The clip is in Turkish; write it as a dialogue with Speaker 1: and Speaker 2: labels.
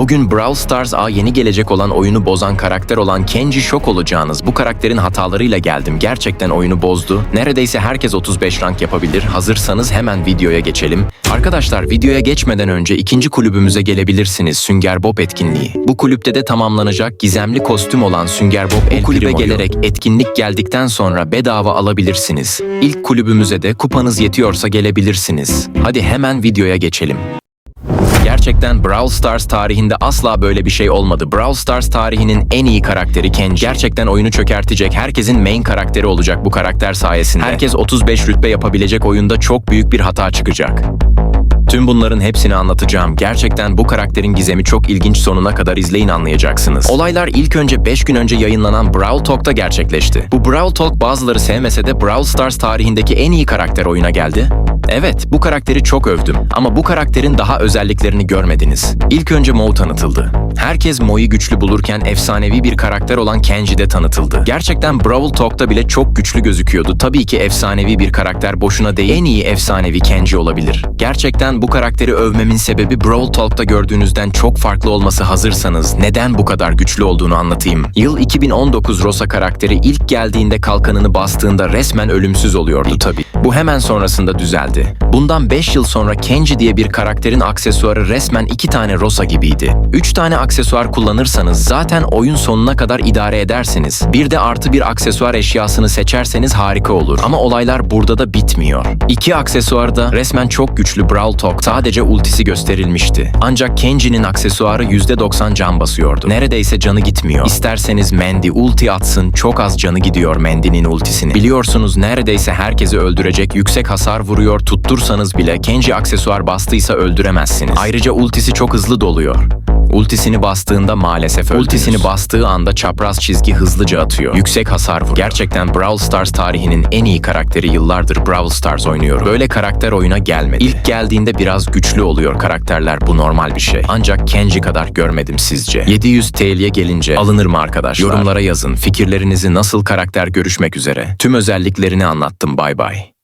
Speaker 1: Bugün Brawl Stars A yeni gelecek olan oyunu bozan karakter olan Kenji şok olacağınız bu karakterin hatalarıyla geldim. Gerçekten oyunu bozdu. Neredeyse herkes 35 rank yapabilir. Hazırsanız hemen videoya geçelim. Arkadaşlar videoya geçmeden önce ikinci kulübümüze gelebilirsiniz Sünger Bob etkinliği. Bu kulüpte de tamamlanacak gizemli kostüm olan Sünger Bob El kulübe gelerek etkinlik geldikten sonra bedava alabilirsiniz. İlk kulübümüze de kupanız yetiyorsa gelebilirsiniz. Hadi hemen videoya geçelim. Gerçekten Brawl Stars tarihinde asla böyle bir şey olmadı. Brawl Stars tarihinin en iyi karakteri Kenji. Gerçekten oyunu çökertecek, herkesin main karakteri olacak bu karakter sayesinde. Herkes 35 rütbe yapabilecek oyunda çok büyük bir hata çıkacak. Tüm bunların hepsini anlatacağım. Gerçekten bu karakterin gizemi çok ilginç sonuna kadar izleyin anlayacaksınız. Olaylar ilk önce 5 gün önce yayınlanan Brawl Talk'ta gerçekleşti. Bu Brawl Talk bazıları sevmese de Brawl Stars tarihindeki en iyi karakter oyuna geldi. Evet, bu karakteri çok övdüm ama bu karakterin daha özelliklerini görmediniz. İlk önce Mo tanıtıldı. Herkes Mo'yu güçlü bulurken efsanevi bir karakter olan Kenji de tanıtıldı. Gerçekten Brawl Talk'ta bile çok güçlü gözüküyordu. Tabii ki efsanevi bir karakter boşuna değil en iyi efsanevi Kenji olabilir. Gerçekten bu karakteri övmemin sebebi Brawl Talk'ta gördüğünüzden çok farklı olması hazırsanız neden bu kadar güçlü olduğunu anlatayım. Yıl 2019 Rosa karakteri ilk geldiğinde kalkanını bastığında resmen ölümsüz oluyordu tabii. Bu hemen sonrasında düzeldi. Bundan 5 yıl sonra Kenji diye bir karakterin aksesuarı resmen 2 tane Rosa gibiydi. 3 tane aksesuar kullanırsanız zaten oyun sonuna kadar idare edersiniz. Bir de artı bir aksesuar eşyasını seçerseniz harika olur. Ama olaylar burada da bitmiyor. İki aksesuarda resmen çok güçlü Brawl Talk sadece ultisi gösterilmişti. Ancak Kenji'nin aksesuarı %90 can basıyordu. Neredeyse canı gitmiyor. İsterseniz Mandy ulti atsın çok az canı gidiyor Mandy'nin ultisini. Biliyorsunuz neredeyse herkesi öldürecek yüksek hasar vuruyor tuttursanız bile Kenji aksesuar bastıysa öldüremezsiniz. Ayrıca ultisi çok hızlı doluyor. Ultisini bastığında maalesef öldünüz. Ultisini bastığı anda çapraz çizgi hızlıca atıyor. Yüksek hasar vuruyor. Gerçekten Brawl Stars tarihinin en iyi karakteri yıllardır Brawl Stars oynuyorum. Böyle karakter oyuna gelmedi. İlk geldiğinde biraz güçlü oluyor karakterler bu normal bir şey. Ancak Kenji kadar görmedim sizce. 700 TL'ye gelince alınır mı arkadaşlar? Yorumlara yazın. Fikirlerinizi nasıl karakter görüşmek üzere. Tüm özelliklerini anlattım bay bay.